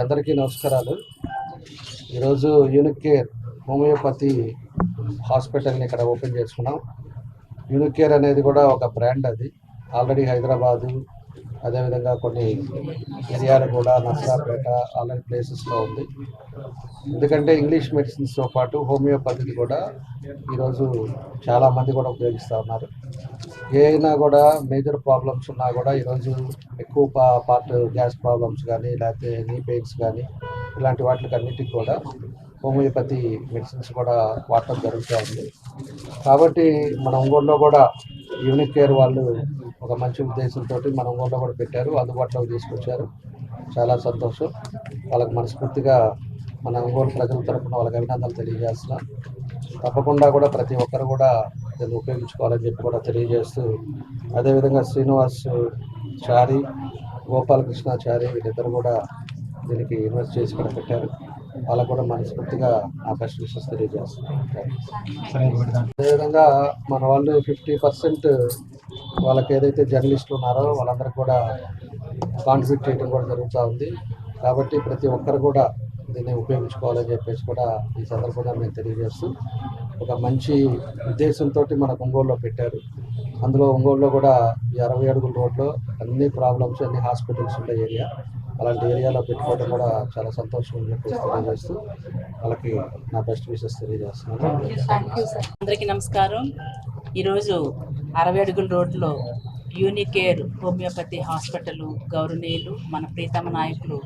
అందరికీ నమస్కారాలు. ఈరోజు యూనిక్ కేర్ హోమియోపతి హాస్పిటల్ని ఇక్కడ ఓపెన్ చేసుకున్నాం. యూనిక్ కేర్ అనేది కూడా ఒక బ్రాండ్ అది. ఆల్రెడీ హైదరాబాదు అదేవిధంగా కొన్ని ఏరియాలు కూడా నర్సాపేట అలాంటి ప్లేసెస్లో ఉంది. ఎందుకంటే ఇంగ్లీష్ మెడిసిన్స్తో పాటు హోమియోపతిని కూడా ఈరోజు చాలామంది కూడా ఉపయోగిస్తూ ఉన్నారు. ఏదైనా కూడా మేజర్ ప్రాబ్లమ్స్ ఉన్నా కూడా ఈరోజు ఎక్కువ పా పార్ట్ గ్యాస్ ప్రాబ్లమ్స్ కానీ లేకపోతే నీ పెయిన్స్ కానీ ఇలాంటి వాటికి అన్నిటికి కూడా హోమియోపతి మెడిసిన్స్ కూడా వాడటం జరుగుతూ ఉంది. కాబట్టి మన ఒంగోలులో కూడా యూనిక్ కేర్ వాళ్ళు ఒక మంచి ఉద్దేశంతో మన ఒంగోలులో కూడా పెట్టారు అందుబాటులోకి తీసుకొచ్చారు. చాలా సంతోషం. వాళ్ళకి మనస్ఫూర్తిగా మన ఒంగోలు ప్రజల తరపున వాళ్ళకి అభినందనలు తెలియజేస్తున్నాం. తప్పకుండా కూడా ప్రతి ఒక్కరు కూడా దీన్ని ఉపయోగించుకోవాలని చెప్పి కూడా తెలియజేస్తూ అదేవిధంగా శ్రీనివాస్ చారి గోపాలకృష్ణ చారి వీళ్ళిద్దరు కూడా దీనికి ఇన్వెస్ట్ చేసి ఇక్కడ పెట్టారు. వాళ్ళకు కూడా మనస్ఫూర్తిగా నా బెస్ట్ విషెస్ తెలియజేస్తున్నాను. అదేవిధంగా మన వాళ్ళు ఫిఫ్టీ పర్సెంట్ వాళ్ళకి ఏదైతే జర్నలిస్టులు ఉన్నారో వాళ్ళందరూ కూడా కాంట్రిబ్యూట్ చేయడం కూడా జరుగుతూ ఉంది. కాబట్టి ప్రతి ఒక్కరు కూడా దీన్ని ఉపయోగించుకోవాలని చెప్పేసి కూడా ఈ సందర్భంగా మేము తెలియజేస్తూ ఒక మంచి ఉద్దేశంతో మనకు ఒంగోలులో పెట్టారు. అందులో ఒంగోలులో కూడా ఈ అరవై అడుగుల రోడ్లో అన్ని ప్రాబ్లమ్స్ అన్ని హాస్పిటల్స్ ఉండే ఏరియా. అలాంటి ఏరియాలో పెట్టుకోవడం కూడా చాలా సంతోషం అని చెప్పేసి తెలియజేస్తూ వాళ్ళకి నా బెస్ట్ విషెస్ తెలియజేస్తున్నాను. అందరికీ నమస్కారం. ఈరోజు అరవై అడుగుల రోడ్లో యూనికేర్ హోమియోపతి హాస్పిటల్ గౌరవనీయులు మన ప్రీతమ నాయకులు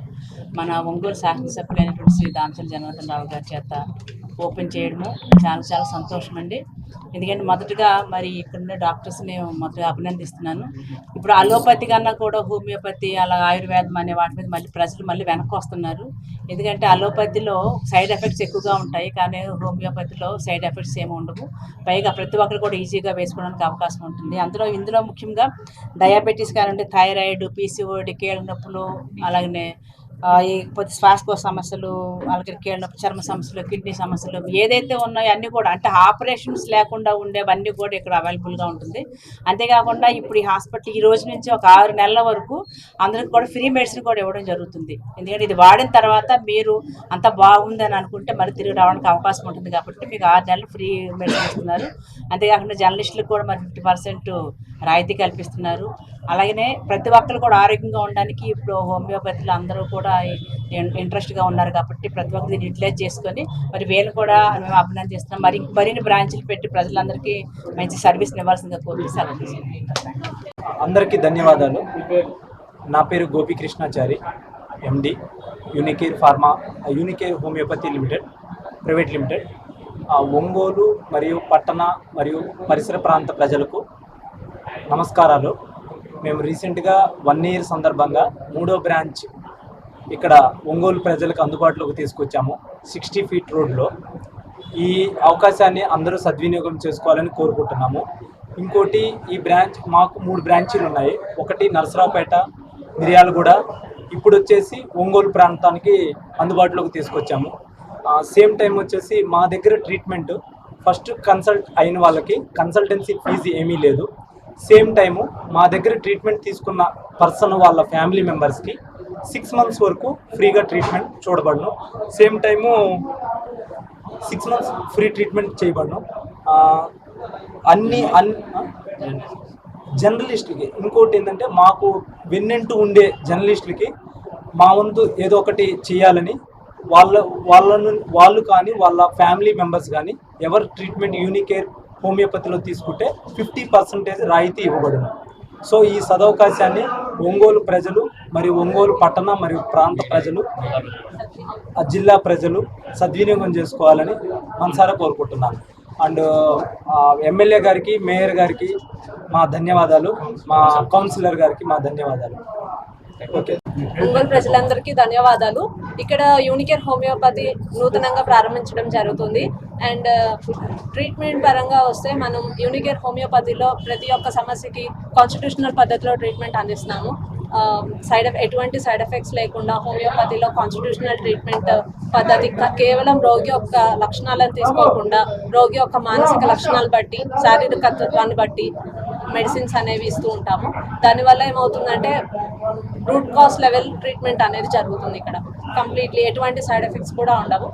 మన ఒంగోలు శాసనసభ్యులైనటువంటి శ్రీ దామచల జనార్దన్ రావు గారి చేత ఓపెన్ చేయడము. చాలా చాలా సంతోషం అండి ఎందుకంటే మొదటగా మరి ఇక్కడున్న డాక్టర్స్ని మొదటగా అభినందిస్తున్నాను. ఇప్పుడు అలోపతి కన్నా కూడా హోమియోపతి అలా ఆయుర్వేదం అనే వాటి మీద మళ్ళీ ప్రజలు మళ్ళీ వెనక్కి వస్తున్నారు ఎందుకంటే అలోపతిలో సైడ్ ఎఫెక్ట్స్ ఎక్కువగా ఉంటాయి. కానీ హోమియోపతిలో సైడ్ ఎఫెక్ట్స్ ఏమి ఉండవు. పైగా ప్రతి ఒక్కరు కూడా ఈజీగా వేసుకోవడానికి అవకాశం ఉంటుంది. అందులో ఇందులో ముఖ్యంగా డయాబెటీస్ కానివ్వండి థైరాయిడ్ పీసీఓడి కీళ్ళ నొప్పులు అలాగనే ఈ కొద్ది శ్వాసకోశ సమస్యలు అలాగే కీళ్ళ చర్మ సమస్యలు కిడ్నీ సమస్యలు ఏదైతే ఉన్నాయో అన్నీ కూడా అంటే ఆపరేషన్స్ లేకుండా ఉండేవన్నీ కూడా ఇక్కడ అవైలబుల్గా ఉంటుంది. అంతేకాకుండా ఇప్పుడు ఈ హాస్పిటల్ ఈ రోజు నుంచి ఒక ఆరు నెలల వరకు అందరికి కూడా ఫ్రీ మెడిసిన్ కూడా ఇవ్వడం జరుగుతుంది. ఎందుకంటే ఇది వాడిన తర్వాత మీరు అంత బాగుందని అనుకుంటే మరి తిరిగి రావడానికి అవకాశం ఉంటుంది కాబట్టి మీకు ఆరు నెలలు ఫ్రీ మెడిసిన్ ఇస్తున్నారు. అంతేకాకుండా జర్నలిస్టులకు కూడా మరి ఫిఫ్టీ పర్సెంట్ రాయితీ కల్పిస్తున్నారు. అలాగనే ప్రతి ఒక్కరు కూడా ఆరోగ్యంగా ఉండడానికి ఇప్పుడు హోమియోపతిలో అందరూ కూడా కూడా ఇంట్రెస్ట్గా ఉన్నారు కాబట్టి ప్రతి ఒక్కరు దీన్ని యూటిలైజ్ చేసుకొని మరి వీళ్ళు కూడా మేము అభినందిస్తున్నాం మరి మరిన్ని బ్రాంచ్లు పెట్టి ప్రజలందరికీ మంచి సర్వీస్ ఇవ్వాల్సిందిగా కోరి అందరికీ ధన్యవాదాలు. నా పేరు Gopikrishnachari MD Unicare pharma Unicare homeopathy limited private limited Ongole మరియు పట్టణ మరియు పరిసర ప్రాంత ప్రజలకు నమస్కారాలు. మేము రీసెంట్గా వన్ ఇయర్ సందర్భంగా మూడో బ్రాంచ్ ఇక్కడ ఒంగోలు ప్రజలకు అందుబాటులోకి తీసుకొచ్చాము సిక్స్టీ ఫీట్ రోడ్లో. ఈ అవకాశాన్ని అందరూ సద్వినియోగం చేసుకోవాలని కోరుకుంటున్నాము. ఇంకోటి ఈ బ్రాంచ్ మాకు మూడు బ్రాంచీలు ఉన్నాయి. ఒకటి నరసరావుపేట మిర్యాలగూడ. ఇప్పుడు వచ్చేసి ఒంగోలు ప్రాంతానికి అందుబాటులోకి తీసుకొచ్చాము. సేమ్ టైం వచ్చేసి మా దగ్గర ట్రీట్మెంట్ ఫస్ట్ కన్సల్ట్ అయిన వాళ్ళకి కన్సల్టెన్సీ ఫీజు ఏమీ లేదు. సేమ్ టైము మా దగ్గర ట్రీట్మెంట్ తీసుకున్న పర్సన్ వాళ్ళ ఫ్యామిలీ మెంబర్స్కి సిక్స్ మంత్స్ వరకు ఫ్రీగా treatment చూడబడను. Same time six months free treatment చేయబడను. ఆ, అన్ని అన్ జర్నలిస్టులకి. ఇంకోటి ఏంటంటే మాకు వెన్నెంటూ ఉండే జర్నలిస్టులకి మా వంతు ఏదో ఒకటి చేయాలని వాళ్ళ వాళ్ళను వాళ్ళు కానీ వాళ్ళ ఫ్యామిలీ మెంబర్స్ కానీ ఎవరు ట్రీట్మెంట్ యూనికేర్ హోమియోపతిలో తీసుకుంటే ఫిఫ్టీ పర్సెంటేజ్ రాయితీ ఇవ్వబడును. సో ఈ సదవకాశాన్ని ఒంగోలు ప్రజలు మరియు ఒంగోలు పట్టణ మరియు ప్రాంత ప్రజలు జిల్లా ప్రజలు సద్వినియోగం చేసుకోవాలని మనసారా కోరుకుంటున్నాను. అండ్ ఎమ్మెల్యే గారికి మేయర్ గారికి మా ధన్యవాదాలు మా కౌన్సిలర్ గారికి మా ధన్యవాదాలు. ఒంగోలు ప్రజలందరికీ ధన్యవాదాలు. ఇక్కడ యూనికేర్ హోమియోపతి నూతనంగా ప్రారంభించడం జరుగుతుంది. అండ్ uh, ట్రీట్మెంట్ పరంగా వస్తే మనం యూనికేర్ హోమియోపతిలో ప్రతి ఒక్క సమస్యకి కాన్స్టిట్యూషనల్ పద్ధతిలో ట్రీట్మెంట్ అందిస్తున్నాము. Um, సైడ్ ఎటువంటి సైడ్ ఎఫెక్ట్స్ లేకుండా హోమియోపతిలో కాన్స్టిట్యూషనల్ ట్రీట్మెంట్ పద్ధతి కేవలం రోగి యొక్క లక్షణాలను తీసుకోకుండా రోగి యొక్క మానసిక లక్షణాలు బట్టి శారీరకత్వాన్ని బట్టి మెడిసిన్స్ అనేవి ఇస్తూ ఉంటాము. దానివల్ల ఏమవుతుందంటే రూట్ కాస్ లెవెల్ ట్రీట్మెంట్ అనేది జరుగుతుంది ఇక్కడ. కంప్లీట్లీ ఎటువంటి సైడ్ ఎఫెక్ట్స్ కూడా ఉండవు.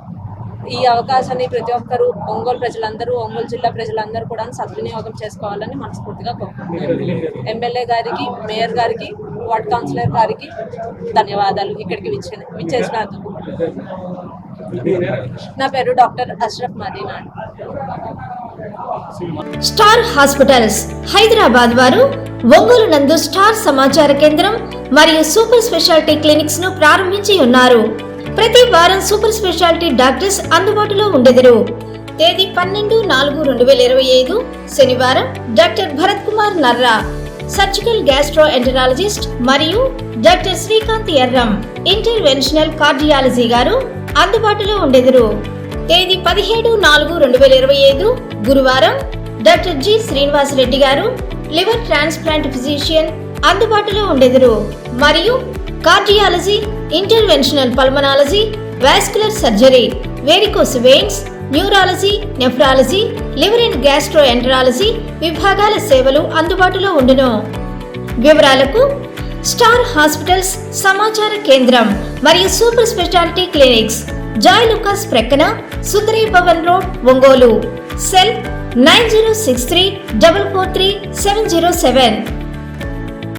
ఈ అవకాశాన్ని ప్రతి ఒక్కరూ ఒంగోలు ప్రజలందరూ ఒంగోలు జిల్లా ప్రజలందరూ కూడా సద్వినియోగం చేసుకోవాలని మనస్ఫూర్తిగా కోరుకుంటున్నాను. ఎమ్మెల్యే గారికి మేయర్ గారికి వార్డ్ కౌన్సిలర్ గారికి ధన్యవాదాలు ఇక్కడికి విచ్చిన విచ్చేసినందుకు. నా పేరు డాక్టర్ అష్రఫ్ మదీనా అండి. స్టార్ హాస్పిటల్స్ హైదరాబాద్ వారు ఒంగోలు నందు స్టార్ సమాచార కేంద్రం మరియు సూపర్ స్పెషాలిటీ క్లినిక్స్ను ప్రారంభించి ఉన్నారు. ప్రతి వారం సూపర్ స్పెషాలిటీ డాక్టర్స్ అందుబాటులో ఉండెదరు. తేదీ పన్నెండు నాలుగు రెండు వేల ఇరవై ఐదు శనివారం doctor Bharat Kumar Narra surgical gastroenterologist మరియు doctor Srikanth Erram interventional cardiology గారు అందుబాటులో ఉండెదరు. తేదీ పదిహేడు నాలుగు రెండు వేల ఇరవై ఐదు గురువారం డాక్టర్ జి శ్రీనివాస్ రెడ్డి గారు లివర్ ట్రాన్స్ప్లాంట్ ఫిజిషియన్ అందుబాటులో ఉండెదరు. మరియు cardiology interventional pulmonology vascular surgery varicose veins neurology nephrology liver and gastroenterology విభాగాల సేవలు అందుబాటులో ఉండును. వివరాలకు స్టార్ హాస్పిటల్స్ సమాచార కేంద్రం మరియు super speciality clinics Joy Lukas ప్రక్కన Sundari Bhavan road Ongole. Cell nine zero six three double four three seven zero seven